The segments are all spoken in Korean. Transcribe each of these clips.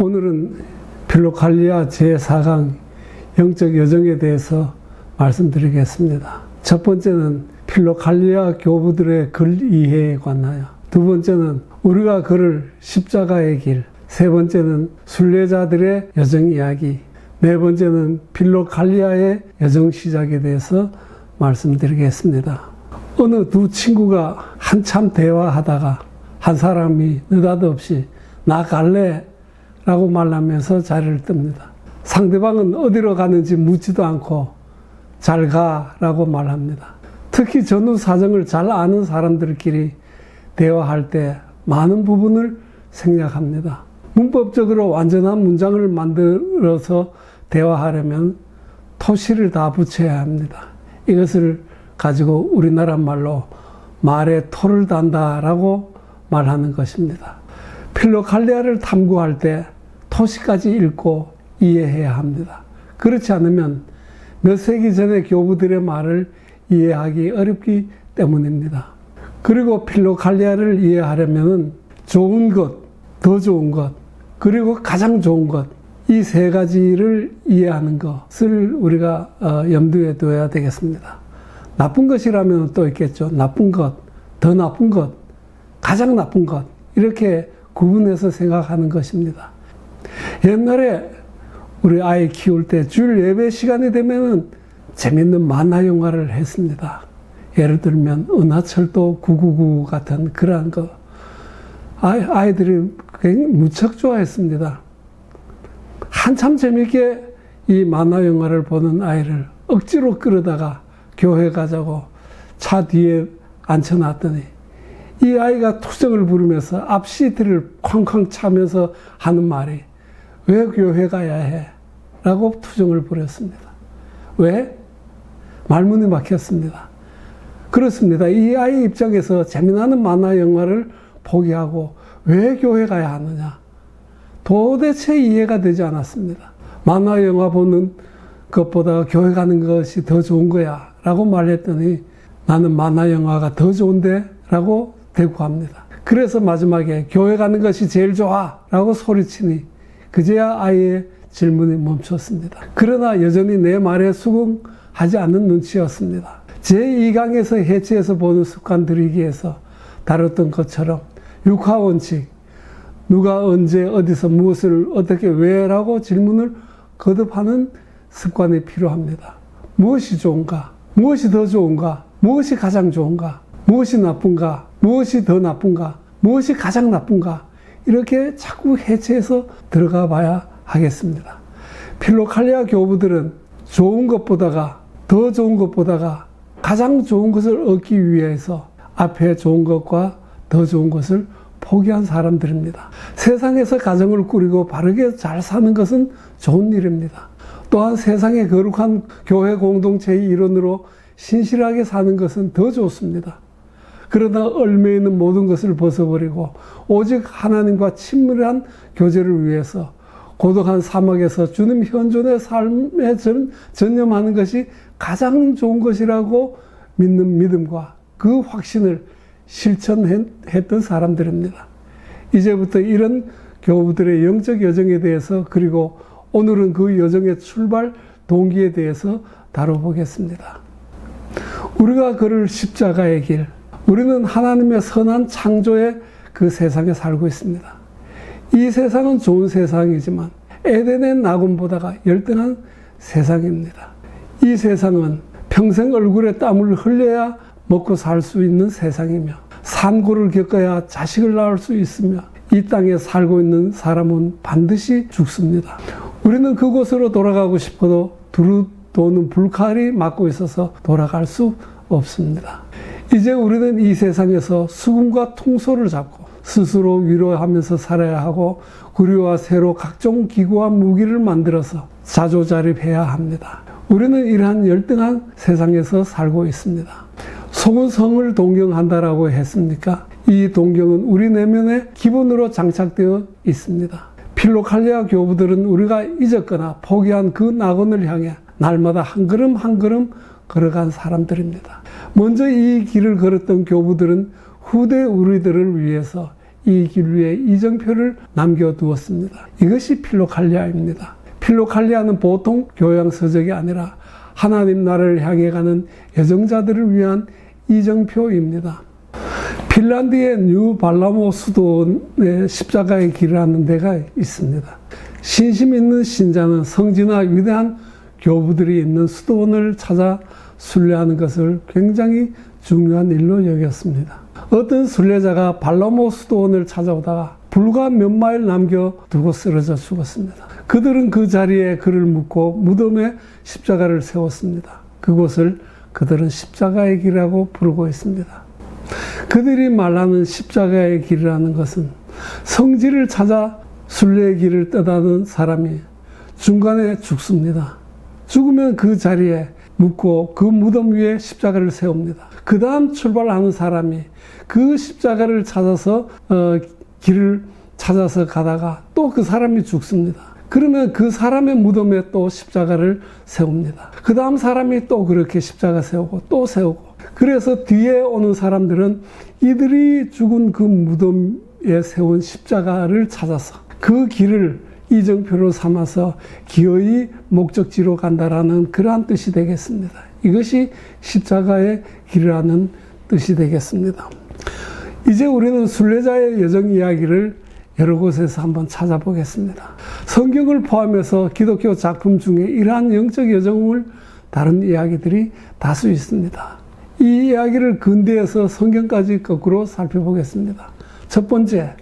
오늘은 필로칼리아 제4강 영적 여정에 대해서 말씀드리겠습니다. 첫 번째는 필로칼리아 교부들의 글 이해에 관하여, 두 번째는 우리가 걸을 십자가의 길, 세 번째는 순례자들의 여정 이야기, 네 번째는 필로칼리아의 여정 시작에 대해서 말씀드리겠습니다. 어느 두 친구가 한참 대화하다가 한 사람이 느닷없이 나 갈래 라고 말하면서 자리를 뜹니다. 상대방은 어디로 가는지 묻지도 않고 잘 가 라고 말합니다. 특히 전후 사정을 잘 아는 사람들끼리 대화할 때 많은 부분을 생략합니다. 문법적으로 완전한 문장을 만들어서 대화하려면 토시를 다 붙여야 합니다. 이것을 가지고 우리나라 말로 말에 토를 단다라고 말하는 것입니다. 필로칼리아를 탐구할 때 토시까지 읽고 이해해야 합니다. 그렇지 않으면 몇 세기 전의 교부들의 말을 이해하기 어렵기 때문입니다. 그리고 필로칼리아를 이해하려면 좋은 것, 더 좋은 것, 그리고 가장 좋은 것, 이 세 가지를 이해하는 것을 우리가 어, 염두에 둬야 되겠습니다. 나쁜 것이라면 또 있겠죠. 나쁜 것, 더 나쁜 것, 가장 나쁜 것, 이렇게 구분해서 생각하는 것입니다. 옛날에 우리 아이 키울 때 주일 예배 시간이 되면은 재밌는 만화 영화를 했습니다. 예를 들면 은하철도 999 같은 그러한 거 아이 들이 굉장히 무척 좋아했습니다. 한참 재밌게 이 만화 영화를 보는 아이를 억지로 끌어다가 교회 가자고 차 뒤에 앉혀놨더니 이 아이가 투정을 부르면서 앞 시트를 쾅쾅 차면서 하는 말이 왜 교회 가야 해? 라고 투정을 부렸습니다. 왜? 말문이 막혔습니다. 그렇습니다. 이 아이 입장에서 재미나는 만화 영화를 포기하고 왜 교회 가야 하느냐? 도대체 이해가 되지 않았습니다. 만화 영화 보는 것보다 교회 가는 것이 더 좋은 거야. 라고 말했더니 나는 만화 영화가 더 좋은데? 라고 대꾸합니다. 그래서 마지막에 교회 가는 것이 제일 좋아. 라고 소리치니 그제야 아이의 질문이 멈췄습니다. 그러나 여전히 내 말에 수긍하지 않는 눈치였습니다. 제2강에서 해체해서 보는 습관 들이기에서 다뤘던 것처럼 육하원칙, 누가 언제 어디서 무엇을 어떻게 왜라고 질문을 거듭하는 습관이 필요합니다. 무엇이 좋은가? 무엇이 더 좋은가? 무엇이 가장 좋은가? 무엇이 나쁜가? 무엇이 더 나쁜가? 무엇이 가장 나쁜가? 이렇게 자꾸 해체해서 들어가 봐야 하겠습니다. 필로칼리아 교부들은 좋은 것보다가 더 좋은 것보다가 가장 좋은 것을 얻기 위해서 앞에 좋은 것과 더 좋은 것을 포기한 사람들입니다. 세상에서 가정을 꾸리고 바르게 잘 사는 것은 좋은 일입니다. 또한 세상의 거룩한 교회 공동체의 일원으로 신실하게 사는 것은 더 좋습니다. 그러나 얼매 있는 모든 것을 벗어버리고 오직 하나님과 친밀한 교제를 위해서 고독한 사막에서 주님 현존의 삶에 전념하는 것이 가장 좋은 것이라고 믿는 믿음과 그 확신을 실천했던 사람들입니다. 이제부터 이런 교부들의 영적 여정에 대해서 그리고 오늘은 그 여정의 출발 동기에 대해서 다뤄보겠습니다. 우리가 걸을 십자가의 길, 우리는 하나님의 선한 창조의 그 세상에 살고 있습니다. 이 세상은 좋은 세상이지만 에덴의 낙원보다가 열등한 세상입니다. 이 세상은 평생 얼굴에 땀을 흘려야 먹고 살 수 있는 세상이며 산고를 겪어야 자식을 낳을 수 있으며 이 땅에 살고 있는 사람은 반드시 죽습니다. 우리는 그곳으로 돌아가고 싶어도 두루 도는 불칼이 막고 있어서 돌아갈 수 없습니다. 이제 우리는 이 세상에서 수금과 통소를 잡고 스스로 위로하면서 살아야 하고 구리와 새로 각종 기구와 무기를 만들어서 자조자립해야 합니다. 우리는 이러한 열등한 세상에서 살고 있습니다. 속은 성을 동경한다라고 했습니까? 이 동경은 우리 내면에 기본으로 장착되어 있습니다. 필로칼리아 교부들은 우리가 잊었거나 포기한 그 낙원을 향해 날마다 한 걸음 한 걸음 걸어간 사람들입니다. 먼저 이 길을 걸었던 교부들은 후대 우리들을 위해서 이 길 위에 이정표를 남겨두었습니다. 이것이 필로칼리아입니다. 필로칼리아는 보통 교양 서적이 아니라 하나님 나라를 향해 가는 여정자들을 위한 이정표입니다. 핀란드의 뉴 발라모 수도에 십자가의 길이라는 데가 있습니다. 신심 있는 신자는 성지나 위대한 교부들이 있는 수도원을 찾아 순례하는 것을 굉장히 중요한 일로 여겼습니다. 어떤 순례자가 발라모 수도원을 찾아오다가 불과 몇 마일 남겨 두고 쓰러져 죽었습니다. 그들은 그 자리에 그를 묻고 무덤에 십자가를 세웠습니다. 그곳을 그들은 십자가의 길이라고 부르고 있습니다. 그들이 말하는 십자가의 길이라는 것은 성지를 찾아 순례의 길을 떠나는 사람이 중간에 죽습니다. 죽으면 그 자리에 묻고 그 무덤 위에 십자가를 세웁니다. 그 다음 출발하는 사람이 그 십자가를 찾아서 어, 길을 찾아서 가다가 또 그 사람이 죽습니다. 그러면 그 사람의 무덤에 또 십자가를 세웁니다. 그 다음 사람이 또 그렇게 십자가 세우고 또 세우고 그래서 뒤에 오는 사람들은 이들이 죽은 그 무덤에 세운 십자가를 찾아서 그 길을 이정표로 삼아서 기어이 목적지로 간다라는 그러한 뜻이 되겠습니다. 이것이 십자가의 길이라는 뜻이 되겠습니다. 이제 우리는 순례자의 여정 이야기를 여러 곳에서 한번 찾아보겠습니다. 성경을 포함해서 기독교 작품 중에 이러한 영적 여정을 다른 이야기들이 다수 있습니다. 이 이야기를 근대에서 성경까지 거꾸로 살펴보겠습니다. 첫 번째,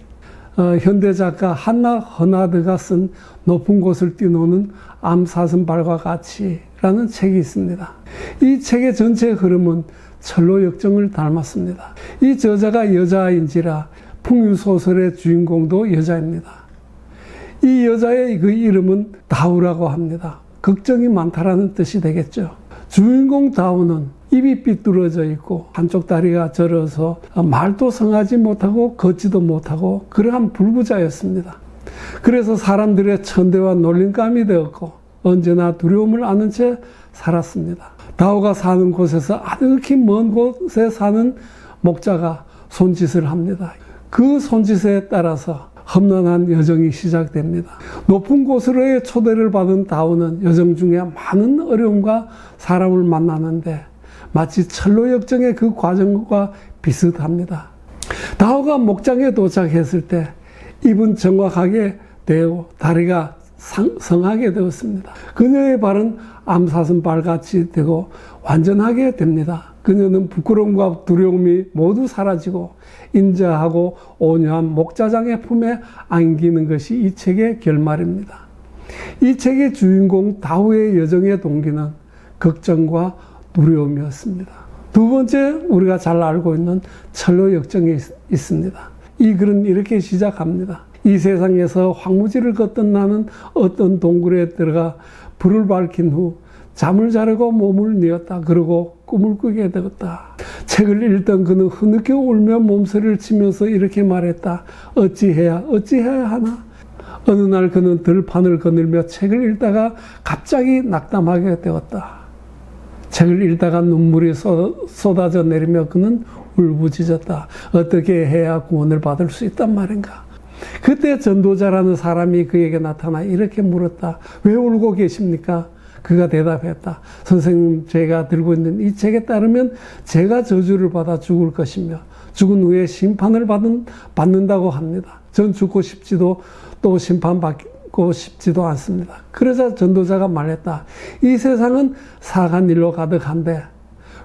어, 현대 작가 한나 허나드가 쓴 높은 곳을 뛰노는 암사슴발과 같이라는 책이 있습니다. 이 책의 전체 흐름은 철로 역정을 닮았습니다. 이 저자가 여자인지라 풍유소설의 주인공도 여자입니다. 이 여자의 그 이름은 다우라고 합니다. 걱정이 많다라는 뜻이 되겠죠. 주인공 다우는 입이 삐뚤어져 있고 한쪽 다리가 절어서 말도 성하지 못하고 걷지도 못하고 그러한 불구자였습니다. 그래서 사람들의 천대와 놀림감이 되었고 언제나 두려움을 아는 채 살았습니다. 다오가 사는 곳에서 아득히 먼 곳에 사는 목자가 손짓을 합니다. 그 손짓에 따라서 험난한 여정이 시작됩니다. 높은 곳으로의 초대를 받은 다오는 여정 중에 많은 어려움과 사람을 만나는데 마치 철로 역정의 그 과정과 비슷합니다. 다오가 목장에 도착했을 때 입은 정확하게 되고 다리가 상, 성하게 되었습니다. 그녀의 발은 암사슴 발같이 되고 완전하게 됩니다. 그녀는 부끄러움과 두려움이 모두 사라지고 인자하고 온유한 목자장의 품에 안기는 것이 이 책의 결말입니다. 이 책의 주인공 다우의 여정의 동기는 걱정과 두려움이었습니다. 두 번째 우리가 잘 알고 있는 철로 역정이 있습니다. 이 글은 이렇게 시작합니다. 이 세상에서 황무지를 걷던 나는 어떤 동굴에 들어가 불을 밝힌 후 잠을 자려고 몸을 뉘었다. 그러고 꿈을 꾸게 되었다. 책을 읽던 그는 흐느껴 울며 몸서리를 치면서 이렇게 말했다. 어찌해야, 어찌해야 하나? 어느 날 그는 들판을 거닐며 책을 읽다가 갑자기 낙담하게 되었다. 책을 읽다가 눈물이 쏟아져 내리며 그는 울부짖었다. 어떻게 해야 구원을 받을 수 있단 말인가? 그때 전도자라는 사람이 그에게 나타나 이렇게 물었다. 왜 울고 계십니까? 그가 대답했다. 선생님, 제가 들고 있는 이 책에 따르면 제가 저주를 받아 죽을 것이며 죽은 후에 심판을 받은, 받는다고 합니다. 전 죽고 싶지도 또 심판받 고 싶지도 않습니다. 그러자 전도자가 말했다. 이 세상은 사간 일로 가득한데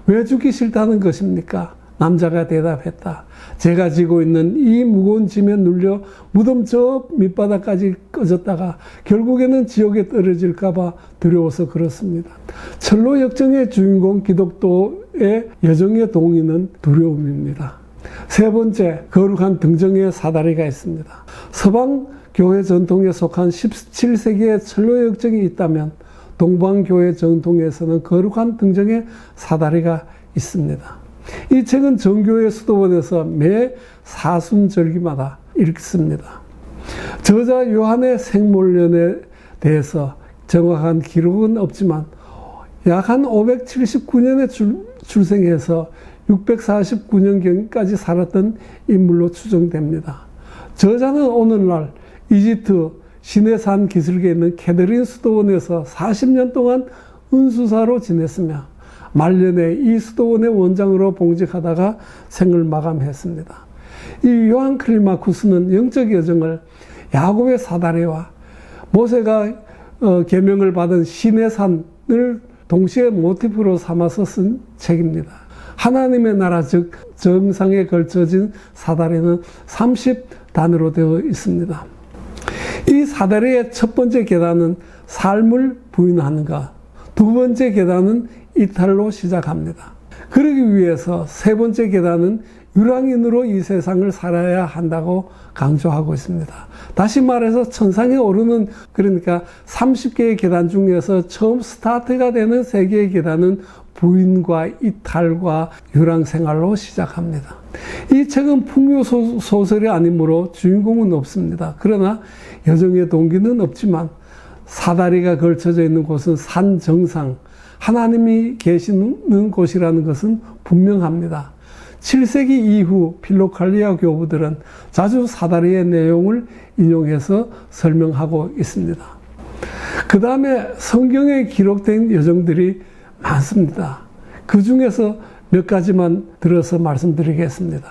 왜 죽기 싫다는 것입니까? 남자가 대답했다. 제가 지고 있는 이 무거운 짐에 눌려 무덤 저 밑바닥까지 꺼졌다가 결국에는 지옥에 떨어질까봐 두려워서 그렇습니다. 철로 역정의 주인공 기독도의 여정의 동의는 두려움입니다. 세 번째, 거룩한 등정의 사다리가 있습니다. 서방 교회 전통에 속한 17세기의 철로 역정이 있다면 동방교회 전통에서는 거룩한 등정의 사다리가 있습니다. 이 책은 정교회 수도원에서 매 사순절기마다 읽습니다. 저자 요한의 생물년에 대해서 정확한 기록은 없지만 약 한 579년에 출, 출생해서 649년경까지 살았던 인물로 추정됩니다. 저자는 오늘날 이집트 시내산 기슭에 있는 캐더린 수도원에서 40년 동안 은수사로 지냈으며 말년에 이 수도원의 원장으로 봉직하다가 생을 마감했습니다. 이 요한 클리마쿠스는 영적 여정을 야곱의 사다리와 모세가 어, 계명을 받은 시내산을 동시에 모티프로 삼아서 쓴 책입니다. 하나님의 나라 즉 정상에 걸쳐진 사다리는 30단으로 되어 있습니다. 이 사다리의 첫 번째 계단은 삶을 부인하는가, 두 번째 계단은 이탈로 시작합니다. 그러기 위해서 세 번째 계단은 유랑인으로 이 세상을 살아야 한다고 강조하고 있습니다. 다시 말해서 천상에 오르는 그러니까 30개의 계단 중에서 처음 스타트가 되는 세 개의 계단은 부인과 이탈과 유랑 생활로 시작합니다. 이 책은 풍요 소설이 아니므로 주인공은 없습니다. 그러나 여정의 동기는 없지만 사다리가 걸쳐져 있는 곳은 산 정상, 하나님이 계시는 곳이라는 것은 분명합니다. 7세기 이후 필로칼리아 교부들은 자주 사다리의 내용을 인용해서 설명하고 있습니다. 그 다음에 성경에 기록된 여정들이 많습니다. 그 중에서 몇 가지만 들어서 말씀드리겠습니다.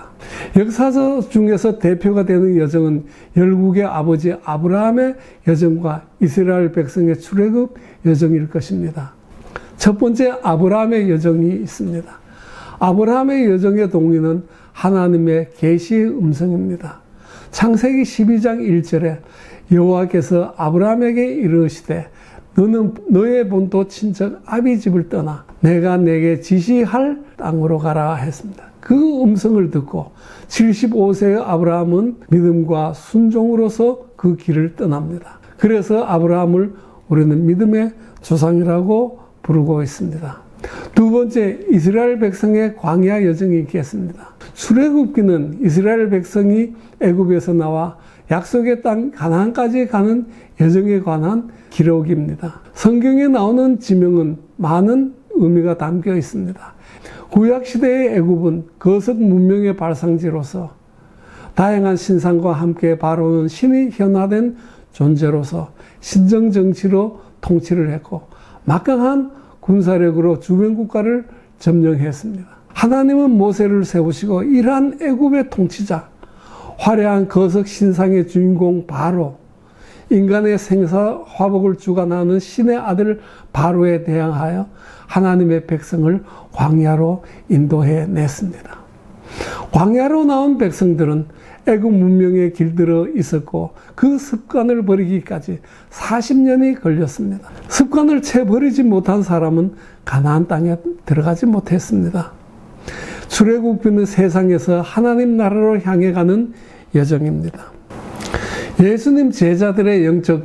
역사서 중에서 대표가 되는 여정은 열국의 아버지 아브라함의 여정과 이스라엘 백성의 출애굽 여정일 것입니다. 첫 번째 아브라함의 여정이 있습니다. 아브라함의 여정의 동의는 하나님의 계시의 음성입니다. 창세기 12장 1절에 여호와께서 아브라함에게 이르시되 너는 너의 본토 친척 아비 집을 떠나 내가 내게 지시할 땅으로 가라 했습니다. 그 음성을 듣고 75세의 아브라함은 믿음과 순종으로서 그 길을 떠납니다. 그래서 아브라함을 우리는 믿음의 조상이라고 부르고 있습니다. 두 번째 이스라엘 백성의 광야 여정이 있겠습니다. 출애굽기는 이스라엘 백성이 애굽에서 나와 약속의 땅 가나안까지 가는 여정에 관한 기록입니다. 성경에 나오는 지명은 많은 의미가 담겨 있습니다. 구약 시대의 애굽은 거석 문명의 발상지로서 다양한 신상과 함께 바로는 신이 현화된 존재로서 신정 정치로 통치를 했고 막강한 군사력으로 주변 국가를 점령했습니다. 하나님은 모세를 세우시고 이러한 애굽의 통치자, 화려한 거석 신상의 주인공 바로, 인간의 생사 화복을 주관하는 신의 아들 바로에 대항하여 하나님의 백성을 광야로 인도해 냈습니다. 광야로 나온 백성들은 애굽 문명에 길들어 있었고 그 습관을 버리기까지 40년이 걸렸습니다. 습관을 채 버리지 못한 사람은 가나안 땅에 들어가지 못했습니다. 출애굽기는 세상에서 하나님 나라로 향해 가는 여정입니다. 예수님 제자들의 영적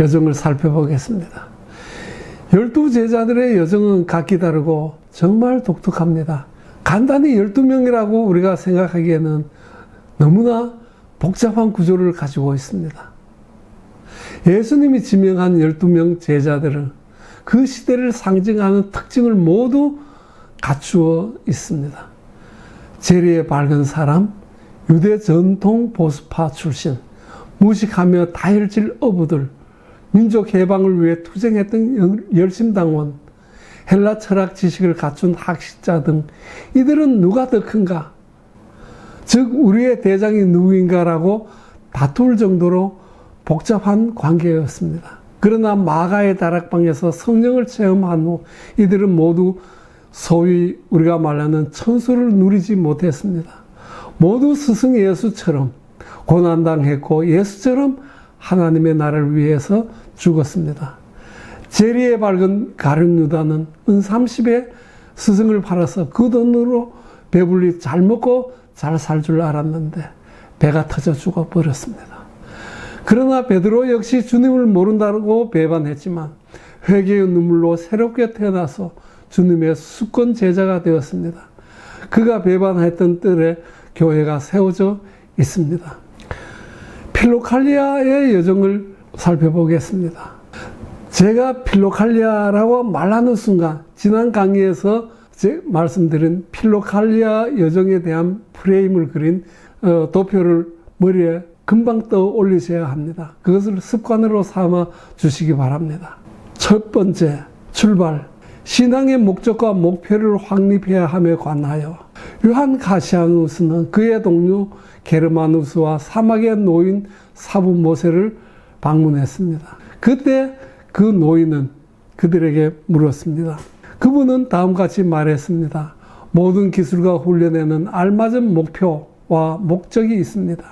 여정을 살펴보겠습니다. 열두 제자들의 여정은 각기 다르고 정말 독특합니다. 간단히 12명이라고 우리가 생각하기에는 너무나 복잡한 구조를 가지고 있습니다. 예수님이 지명한 12명 제자들은 그 시대를 상징하는 특징을 모두 갖추어 있습니다. 재리의 밝은 사람, 유대 전통 보수파 출신, 무식하며 다혈질 어부들, 민족 해방을 위해 투쟁했던 열심당원, 헬라 철학 지식을 갖춘 학식자 등 이들은 누가 더 큰가? 즉 우리의 대장이 누구인가라고 다툴 정도로 복잡한 관계였습니다. 그러나 마가의 다락방에서 성령을 체험한 후 이들은 모두 소위 우리가 말하는 천수를 누리지 못했습니다. 모두 스승 예수처럼 고난당했고 예수처럼 하나님의 나라를 위해서 죽었습니다. 제리의 밝은 가룟 유다는 은 30에 스승을 팔아서 그 돈으로 배불리 잘 먹고 잘 살 줄 알았는데 배가 터져 죽어 버렸습니다. 그러나 베드로 역시 주님을 모른다고 배반했지만 회개의 눈물로 새롭게 태어나서 주님의 수권 제자가 되었습니다. 그가 배반했던 뜰에 교회가 세워져 있습니다. 필로칼리아의 여정을 살펴보겠습니다. 제가 필로칼리아라고 말하는 순간 지난 강의에서 말씀드린 필로칼리아 여정에 대한 프레임을 그린 어, 도표를 머리에 금방 떠올리셔야 합니다. 그것을 습관으로 삼아 주시기 바랍니다. 첫 번째, 출발. 신앙의 목적과 목표를 확립해야 함에 관하여 요한 가시아누스는 그의 동료 게르마누스와 사막에 놓인 사부 모세를 방문했습니다. 그때 그 노인은 그들에게 물었습니다. 그분은 다음같이 말했습니다. 모든 기술과 훈련에는 알맞은 목표와 목적이 있습니다.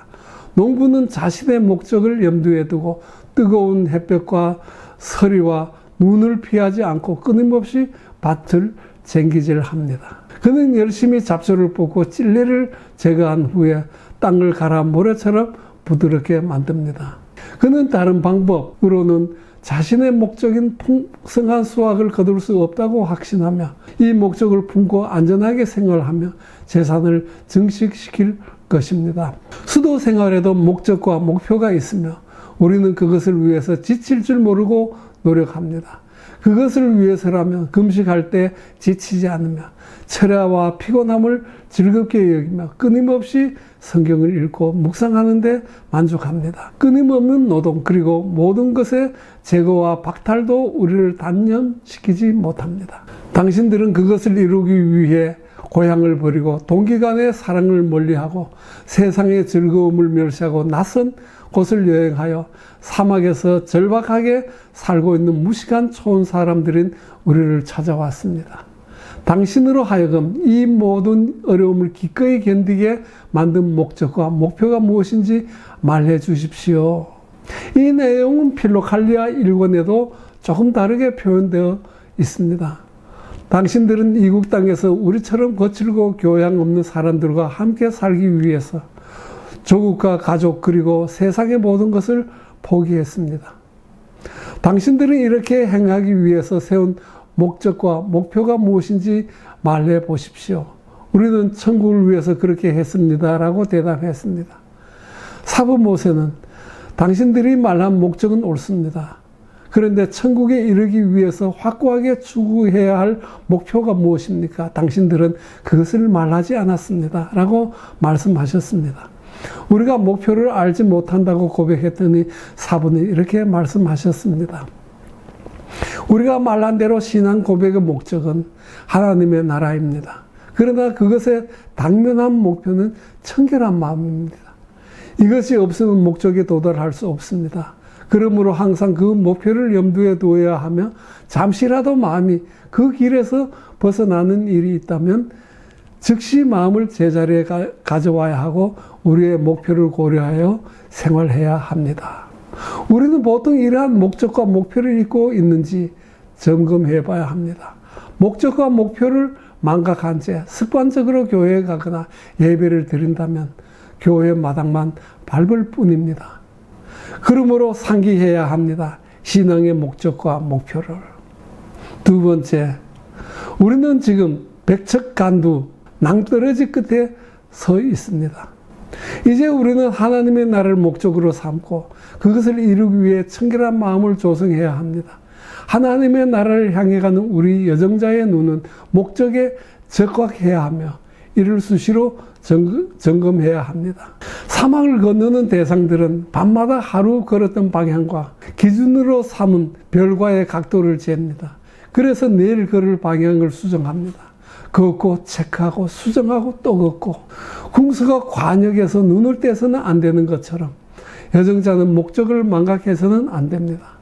농부는 자신의 목적을 염두에 두고 뜨거운 햇볕과 서리와 눈을 피하지 않고 끊임없이 밭을 쟁기질 합니다. 그는 열심히 잡초를 뽑고 찔레를 제거한 후에 땅을 갈아 모래처럼 부드럽게 만듭니다. 그는 다른 방법으로는 자신의 목적인 풍성한 수확을 거둘 수 없다고 확신하며 이 목적을 품고 안전하게 생활하며 재산을 증식시킬 것입니다. 수도 생활에도 목적과 목표가 있으며 우리는 그것을 위해서 지칠 줄 모르고 노력합니다. 그것을 위해서라면 금식할 때 지치지 않으며 철야와 피곤함을 즐겁게 여기며 끊임없이 성경을 읽고 묵상하는데 만족합니다. 끊임없는 노동 그리고 모든 것의 제거와 박탈도 우리를 단념시키지 못합니다. 당신들은 그것을 이루기 위해 고향을 버리고 동기간의 사랑을 멀리하고 세상의 즐거움을 멸시하고 낯선 곳을 여행하여 사막에서 절박하게 살고 있는 무식한 초온 사람들인 우리를 찾아왔습니다. 당신으로 하여금 이 모든 어려움을 기꺼이 견디게 만든 목적과 목표가 무엇인지 말해 주십시오. 이 내용은 필로칼리아 일권에도 조금 다르게 표현되어 있습니다. 당신들은 이국 땅에서 우리처럼 거칠고 교양 없는 사람들과 함께 살기 위해서 조국과 가족 그리고 세상의 모든 것을 포기했습니다. 당신들은 이렇게 행하기 위해서 세운 목적과 목표가 무엇인지 말해 보십시오. 우리는 천국을 위해서 그렇게 했습니다. 라고 대답했습니다. 사부 모세는 당신들이 말한 목적은 옳습니다. 그런데 천국에 이르기 위해서 확고하게 추구해야 할 목표가 무엇입니까? 당신들은 그것을 말하지 않았습니다. 라고 말씀하셨습니다. 우리가 목표를 알지 못한다고 고백했더니 사부는 이렇게 말씀하셨습니다. 우리가 말한 대로 신앙 고백의 목적은 하나님의 나라입니다. 그러나 그것의 당면한 목표는 청결한 마음입니다. 이것이 없으면 목적에 도달할 수 없습니다. 그러므로 항상 그 목표를 염두에 두어야 하며 잠시라도 마음이 그 길에서 벗어나는 일이 있다면 즉시 마음을 제자리에 가, 져와야 하고 우리의 목표를 고려하여 생활해야 합니다. 우리는 보통 이러한 목적과 목표를 잊고 있는지 점검해 봐야 합니다. 목적과 목표를 망각한 채 습관적으로 교회에 가거나 예배를 드린다면 교회 마당만 밟을 뿐입니다. 그러므로 상기해야 합니다. 신앙의 목적과 목표를. 두 번째, 우리는 지금 백척간두 낭떠러지 끝에 서 있습니다. 이제 우리는 하나님의 나라를 목적으로 삼고 그것을 이루기 위해 청결한 마음을 조성해야 합니다. 하나님의 나라를 향해 가는 우리 여정자의 눈은 목적에 적확해야 하며 이를 수시로 점검 해야 합니다. 사막을 건너는 대상들은 밤마다 하루 걸었던 방향과 기준으로 삼은 별과의 각도를 잽니다. 그래서 내일 걸을 방향을 수정합니다. 걷고 체크하고 수정하고 또 걷고 궁수가 관역에서 눈을 떼서는 안 되는 것처럼 여정자는 목적을 망각해서는 안 됩니다.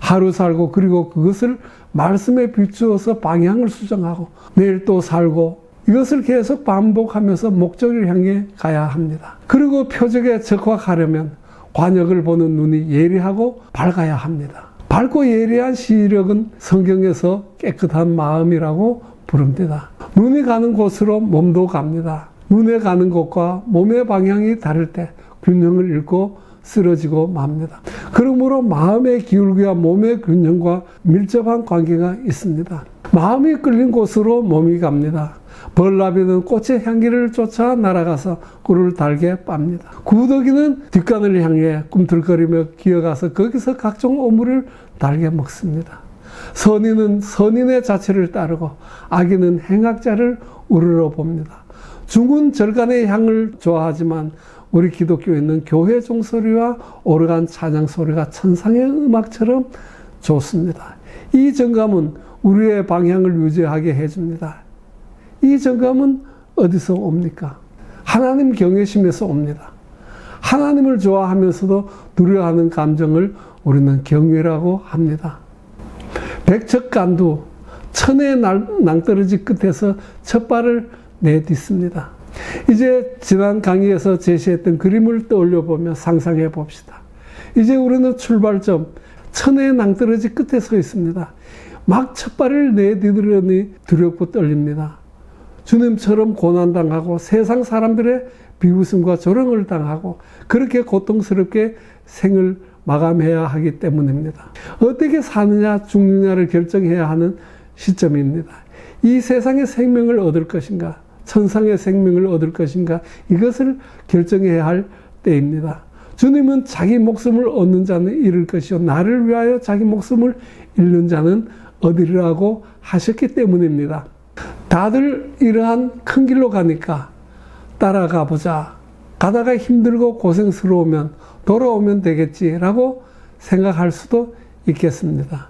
하루 살고 그리고 그것을 말씀에 비추어서 방향을 수정하고 내일 또 살고 이것을 계속 반복하면서 목적을 향해 가야 합니다. 그리고 표적에 적확하려면 관역을 보는 눈이 예리하고 밝아야 합니다. 밝고 예리한 시력은 성경에서 깨끗한 마음이라고 부릅니다. 눈이 가는 곳으로 몸도 갑니다. 눈에 가는 곳과 몸의 방향이 다를 때 균형을 잃고 쓰러지고 맙니다. 그러므로 마음의 기울기와 몸의 균형과 밀접한 관계가 있습니다. 마음이 끌린 곳으로 몸이 갑니다. 벌나비는 꽃의 향기를 쫓아 날아가서 꿀을 달게 빱니다. 구더기는 뒷간을 향해 꿈틀거리며 기어가서 거기서 각종 오물을 달게 먹습니다. 선인은 선인의 자체를 따르고 악인은 행악자를 우러러 봅니다. 중은 절간의 향을 좋아하지만 우리 기독교에는 교회 종소리와 오르간 찬양 소리가 천상의 음악처럼 좋습니다. 이 정감은 우리의 방향을 유지하게 해줍니다. 이 정감은 어디서 옵니까? 하나님 경외심에서 옵니다. 하나님을 좋아하면서도 두려워하는 감정을 우리는 경외라고 합니다. 백척간두 천의 낭떠러지 끝에서 첫 발을 내딛습니다. 이제 지난 강의에서 제시했던 그림을 떠올려 보며 상상해 봅시다. 이제 우리는 출발점 천의 낭떠러지 끝에 서 있습니다. 막 첫 발을 내디디려니 두렵고 떨립니다. 주님처럼 고난당하고 세상 사람들의 비웃음과 조롱을 당하고 그렇게 고통스럽게 생을 마감해야 하기 때문입니다. 어떻게 사느냐 죽느냐를 결정해야 하는 시점입니다. 이 세상의 생명을 얻을 것인가 천상의 생명을 얻을 것인가 이것을 결정해야 할 때입니다. 주님은 자기 목숨을 얻는 자는 잃을 것이요 나를 위하여 자기 목숨을 잃는 자는 얻으리라고 하셨기 때문입니다. 다들 이러한 큰 길로 가니까 따라가 보자. 가다가 힘들고 고생스러우면 돌아오면 되겠지라고 생각할 수도 있겠습니다.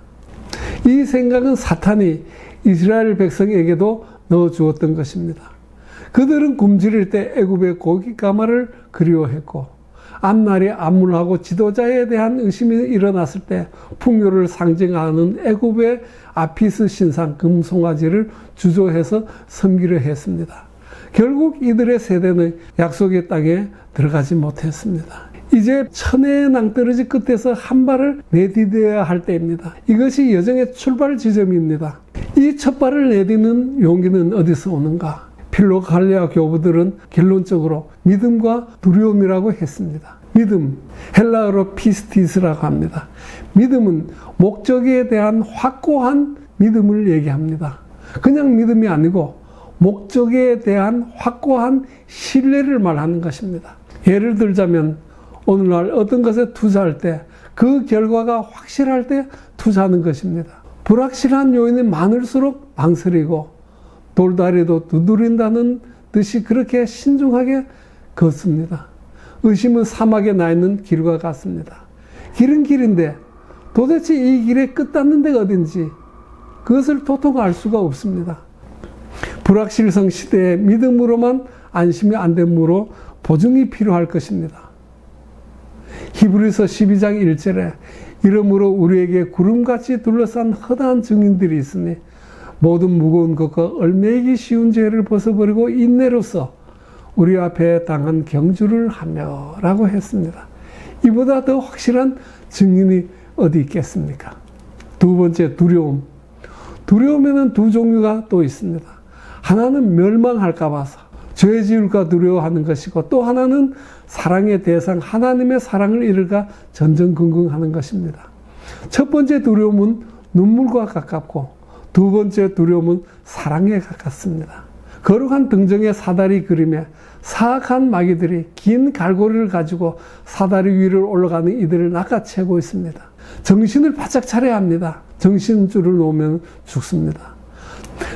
이 생각은 사탄이 이스라엘 백성에게도 넣어 주었던 것입니다. 그들은 굶주릴 때 애굽의 고기 가마를 그리워했고 앞날이 암울하고 지도자에 대한 의심이 일어났을 때 풍요를 상징하는 애굽의 아피스 신상 금송아지를 주조해서 섬기려 했습니다. 결국 이들의 세대는 약속의 땅에 들어가지 못했습니다. 이제 천혜의 낭떠러지 끝에서 한 발을 내디뎌야 할 때입니다. 이것이 여정의 출발 지점입니다. 이 첫 발을 내딛는 용기는 어디서 오는가? 필로갈리아 교부들은 결론적으로 믿음과 두려움이라고 했습니다. 믿음, 헬라어로 피스티스라고 합니다. 믿음은 목적에 대한 확고한 믿음을 얘기합니다. 그냥 믿음이 아니고 목적에 대한 확고한 신뢰를 말하는 것입니다. 예를 들자면 오늘날 어떤 것에 투자할 때 그 결과가 확실할 때 투자하는 것입니다. 불확실한 요인이 많을수록 망설이고 돌다리도 두드린다는 듯이 그렇게 신중하게 걷습니다. 의심은 사막에 나 있는 길과 같습니다. 길은 길인데 도대체 이 길의 끝 닿는 데가 어딘지 그것을 도통 알 수가 없습니다. 불확실성 시대에 믿음으로만 안심이 안 되므로 보증이 필요할 것입니다. 히브리서 12장 1절에 이러므로 우리에게 구름같이 둘러싼 허다한 증인들이 있으니 모든 무거운 것과 얼매기 쉬운 죄를 벗어버리고 인내로서 우리 앞에 당한 경주를 하며 라고 했습니다. 이보다 더 확실한 증인이 어디 있겠습니까? 두 번째, 두려움. 두려움에는 두 종류가 또 있습니다. 하나는 멸망할까 봐서 죄 지을까 두려워하는 것이고 또 하나는 사랑의 대상 하나님의 사랑을 잃을까 전전긍긍하는 것입니다. 첫 번째 두려움은 눈물과 가깝고 두 번째 두려움은 사랑에 가깝습니다. 거룩한 등정의 사다리 그림에 사악한 마귀들이 긴 갈고리를 가지고 사다리 위를 올라가는 이들을 낚아채고 있습니다. 정신을 바짝 차려야 합니다. 정신줄을 놓으면 죽습니다.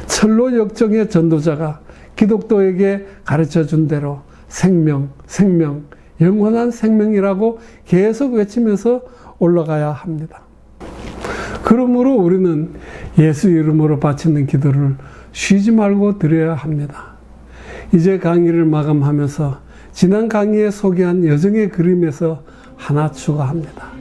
철로 역정의 전도자가 기독도에게 가르쳐 준 대로 생명, 생명, 영원한 생명이라고 계속 외치면서 올라가야 합니다. 그러므로 우리는 예수 이름으로 바치는 기도를 쉬지 말고 드려야 합니다. 이제 강의를 마감하면서 지난 강의에 소개한 여정의 그림에서 하나 추가합니다.